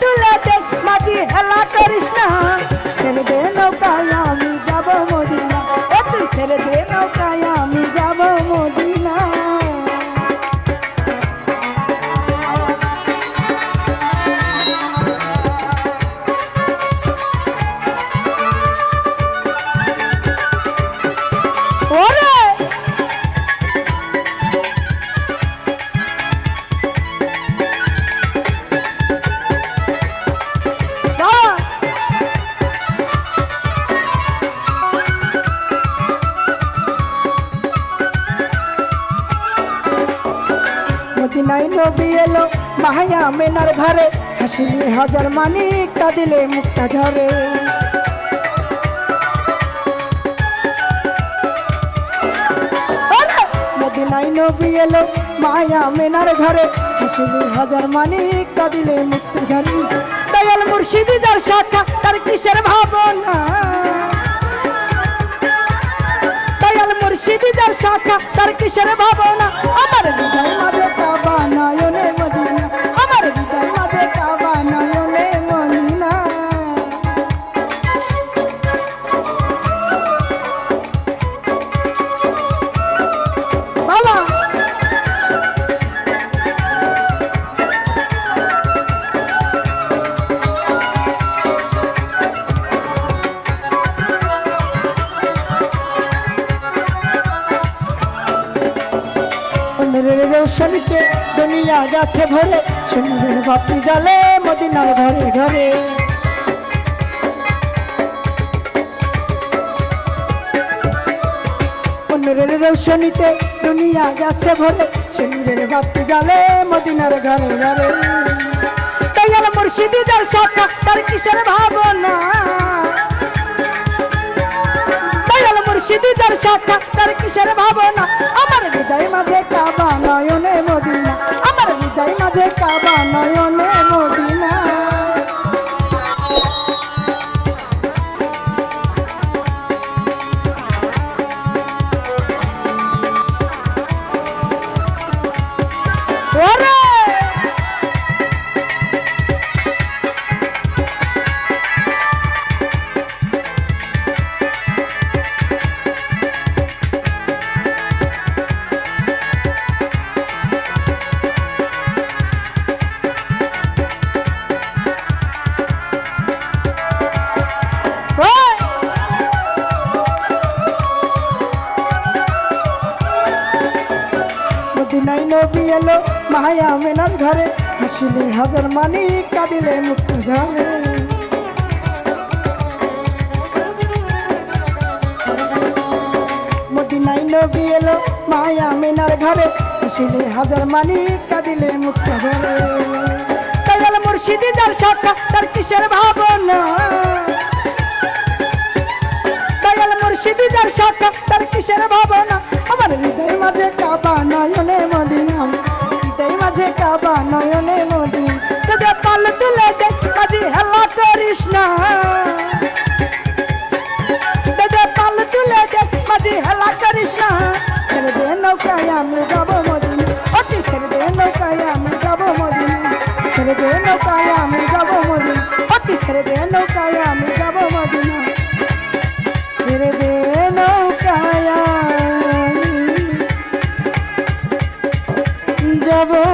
তুলাতে মাঝি হেলা করিস না। মদিনায় নবী এলো, মাহায়া মেনার ঘরে। হাসিলে হাজার মানিক, কাঁদিলে মুক্তা ঝরে! মদিনায় নবী এলো মায়া মেনার ঘরে। হাসিলে হাজার মানিক, কাঁদিলে মুক্তা ঝরে। দয়াল মুর্শিদি যার শাখা, তার কিসের ভাবনা? দয়াল মুর্শিদি যার শাখা, তার কিসের ভাবনা? আমার হৃদয় মাঝে রৌশনীতে দুনিয়া গেছে ভরে সুন্দরের বাতি জালে মদিনার ঘরে ঘরে। নূরের রৌশনীতে দুনিয়া গেছে ভরে সুন্দরের বাতি জালে মদিনার ঘরে ঘরে। মুর্শিদি যার শাখা তার কিসের ভাবনা? মুর্শিদি যার সাক্ষাৎ তার কিসের ভাবনা? আমার হৃদয় মাঝে কাবা নয়নে। মদিনাই নবী এলো, মায়া মেনার ঘরে। হাসিলে হাজার মানি কাঁদিলে মুক্ত ঝরে মদিনাই নবী এলো, মায়া মেনার ঘরে। হাসিলে হাজার মানি কাঁদিলে মুক্ত ঝরে দয়াল মুর্শিদি যার শাখা তার কিসের ভাবনা? দয়াল মুর্শিদি যার শাখা তার কিসের ভাবনা? মাঝে কাবা নয়নে মদিনা হৃদয় মাঝে কাবা নয়নে মদিনা তোকে পাল তুলে দে, কাজী হেলা করিস না। তোকে পাল তুলে দে, কাজী হেলা করিস না। ছেড়ে দে নৌকায় আমি যাব মদিনা অতি ছেড়ে দে নৌকায় আমি যাব মদিনা ছেড়ে দে নৌকায় আমি যাব মদিনা অতি ছেড়ে দে নৌকায় double.